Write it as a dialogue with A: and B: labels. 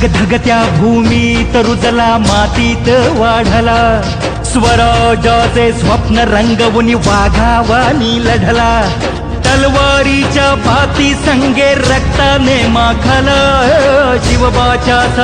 A: धग धगत्या भूमीत रुजला मातीत वाढला. स्वराजाचे स्वप्न रंगवून वाघावानी लढला तलवारीच्या पाती संगे रक्ताने माखला. शिवबाच्या